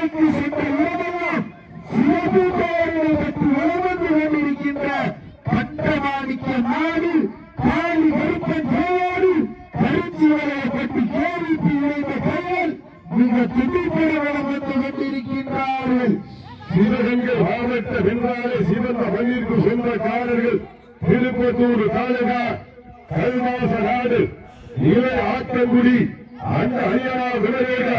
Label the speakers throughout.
Speaker 1: பகுதிக்கு சென்ற இடமெல்லாம் சிறப்பு பெயர்களை பற்றி வளர்ந்து கொண்டிருக்கின்ற பட்டமாணிக்க நாடு காலி கருப்பன் ஜெயோடு கருச்சி பற்றி கேள்விக்கு இணைந்த கையில் மிக துடிப்பட வளம் வந்து கொண்டிருக்கின்றார்கள்.
Speaker 2: சிவகங்கை மாவட்ட வென்றாலே சிவந்த மண்ணிற்கு சொந்தக்காரர்கள் திருப்பத்தூர் தாலுகா கல்வாச நாடு. இலை ஆக்கங்குடி அந்த ஹரியானா விளைவேக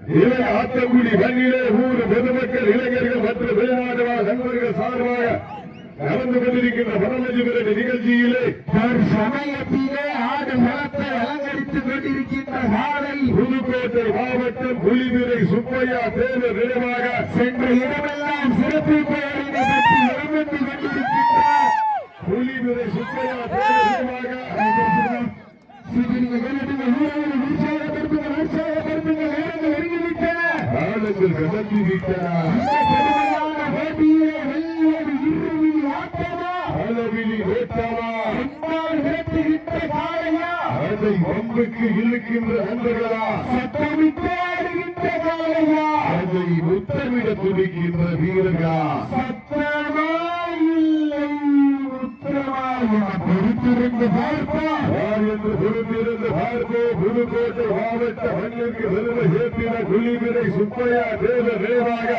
Speaker 2: இலை ஆத்தங்குடி மண்ணிலே ஊர் பொதுமக்கள் இளைஞர்கள் மற்றும் வெளிநாடு வாழ் நண்பர்கள் சார்பாக நடந்து கொண்டிருக்கின்ற பரமஜி விரட்டு நிகழ்ச்சியிலே
Speaker 1: சமயத்திலே ஆடு மலத்தை அலங்கரித்துக் கொண்டிருக்கின்ற காலை
Speaker 2: புதுக்கோட்டை மாவட்டம் புலிதுரை சுப்பையா தேவர் நினைவாக
Speaker 1: சென்ற இடமெல்லாம் சிறப்பு பெயரினை பற்றி வளர்ந்து கொண்டிருக்கின்ற
Speaker 2: புலிதுரை சுப்பையா தேவர் நினைவாக காலங்கள் கடந்து விட்டன அளவிலி ஓட்டமா அதை வம்புக்கு இழுக்கின்ற அதை முத்தமிட துடிக்கின்ற வீரர்களா.
Speaker 1: பொறுத்திருந்து பார்ப்போம்.
Speaker 2: யார் என்று பொறுத்திருந்து பார்ப்போம். புதுக்கோட்டை மாவட்ட மண்ணிற்கு பெருமை சேர்த்தின குளிவிரை சுப்பையா தேவ நினைவாக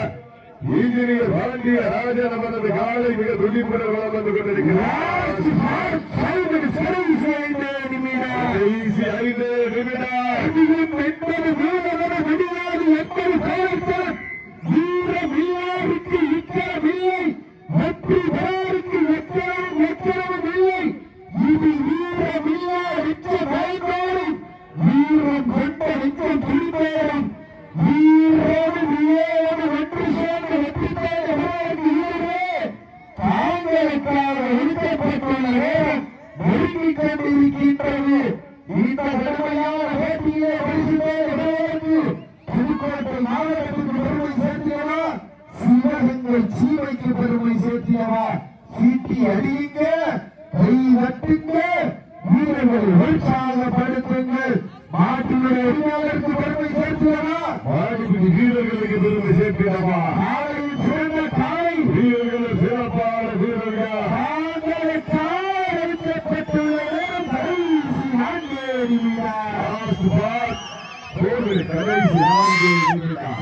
Speaker 2: இன்ஜினியர் பாண்டிய ராஜன் அவரது காலை மிக துடிப்புடன் வளர்ந்து கொண்டிருக்கிறார் கடைசி ஐந்து நிமிடம்
Speaker 1: தாங்களுக்காக ஒதுக்கப்பட்டுள்ள நேரம் நெருங்கிக் கொண்டிருக்கின்றது இந்த கடுமையான போட்டியிலே பரிசு பெறுவதற்கு புதுக்கோட்டை மாவட்டத்துக்கு பெருமை சேர்த்தியவா சிவகங்கை சீமைக்கு பெருமை சேர்த்தியவா சீட்டி அடியுங்க கை தட்டுங்க வீரர்களை உற்சாகப்படுத்துங்க. மாட்டுடைய உரிமையாளருக்கு பெருமை சேர்த்தியவா
Speaker 2: மாடுபிடி வீரர்களுக்கு பெருமை சேர்த்திடவா
Speaker 1: காலையில் சிறந்த காலை
Speaker 2: வீரர்கள் சிறப்பான வீரர்கள்
Speaker 1: நேரம் கடைசி நிமிடம்
Speaker 2: கடைசி நான்கு நிமிடம்